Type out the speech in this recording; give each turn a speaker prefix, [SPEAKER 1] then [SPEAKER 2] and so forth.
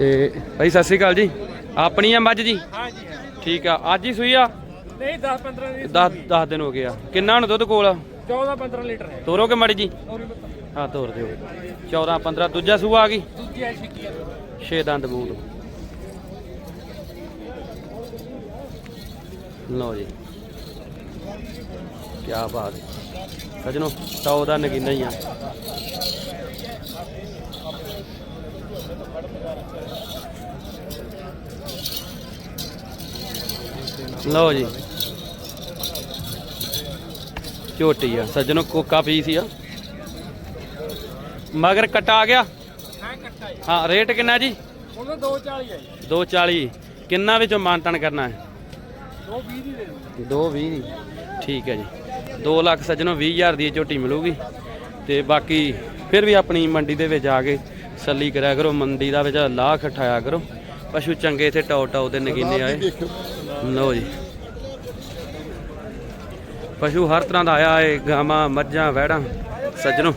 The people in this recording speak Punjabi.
[SPEAKER 1] ਤੇ ਭਾਈ ਸਤਿ ਸ੍ਰੀ ਅਕਾਲ ਜੀ। ਆਪਣੀ ਆ ਮੱਝ ਜੀ?
[SPEAKER 2] ਹਾਂ ਜੀ
[SPEAKER 1] ਠੀਕ ਆ। ਅੱਜ ਹੀ ਸੂਈ ਆ?
[SPEAKER 2] ਨਹੀਂ 10 15 ਦੀ
[SPEAKER 1] 10 10 ਦਿਨ ਹੋ ਗਏ ਆ। ਕਿੰਨਾ ਹੁਣ ਦੁੱਧ ਕੋਲ?
[SPEAKER 2] 14 15 ਲੀਟਰ ਹੈ।
[SPEAKER 1] ਤੋਰੋਗੇ ਮੜੀ ਜੀ? ਹਾਂ ਤੋਰ ਦਿਓ। 14 15 ਦੂਜਾ ਸੂਆ ਆ ਗਈ?
[SPEAKER 2] ਦੂਜੀ ਹੈ ਛਿੱਕੀ ਹੈ
[SPEAKER 1] 6 ਦੰਦ ਮੂੰਹ ਤੋਂ ਲਓ ਜੀ। ਕੀ ਬਾਤ ਹੈ। ਸਜਣੋ ਟੌ ਦਾ ਨਗੀਨਾ ਹੀ ਆ। ਲਓ ਜੀ। ਝੋਟੀ ਆ ਸਜਣੋ ਕੋਕਾ ਪੀਸ ਆ। ਮਗਰ ਕਟਾ ਆ ਗਿਆ।
[SPEAKER 2] ਹਾਂ ਕੱਟਾ ਹੈ
[SPEAKER 1] ਹਾਂ ਰੇਟ ਕਿੰਨਾ ਜੀ?
[SPEAKER 2] ਉਹਦਾ 240 ਹੈ ਜੀ।
[SPEAKER 1] 240 ਕਿੰਨਾ ਵਿੱਚੋਂ ਮਾਨਤਨ ਕਰਨਾ ਹੈ?
[SPEAKER 2] 220 ਦੀ ਦੇ ਦਿੰਦੇ
[SPEAKER 1] 220 ਦੀ। ਠੀਕ ਹੈ ਜੀ। 2 ਲੱਖ ਸੱਜਣੋ 20000 ਦੀ ਝੋਟੀ ਮਿਲੂਗੀ। ਤੇ ਬਾਕੀ ਫਿਰ ਵੀ ਆਪਣੀ ਮੰਡੀ ਦੇ ਵਿੱਚ ਆ ਕੇ ਸੱਲੀ ਕਰਿਆ ਕਰੋ ਮੰਡੀ ਦਾ ਵਿੱਚ ਲਾਹ ਖਟਾਇਆ ਕਰੋ। ਪਸ਼ੂ ਚੰਗੇ ਇੱਥੇ ਟੌ ਟੌ ਦੇ ਨਗੀਨੇ ਆਏ। ਲਓ ਜੀ। ਪਸ਼ੂ ਹਰ ਤਰ੍ਹਾਂ ਦਾ ਆਇਆ ਏ ਗਾਵਾਂ ਮੱਝਾਂ ਵੈੜਾਂ ਸੱਜਣੋ।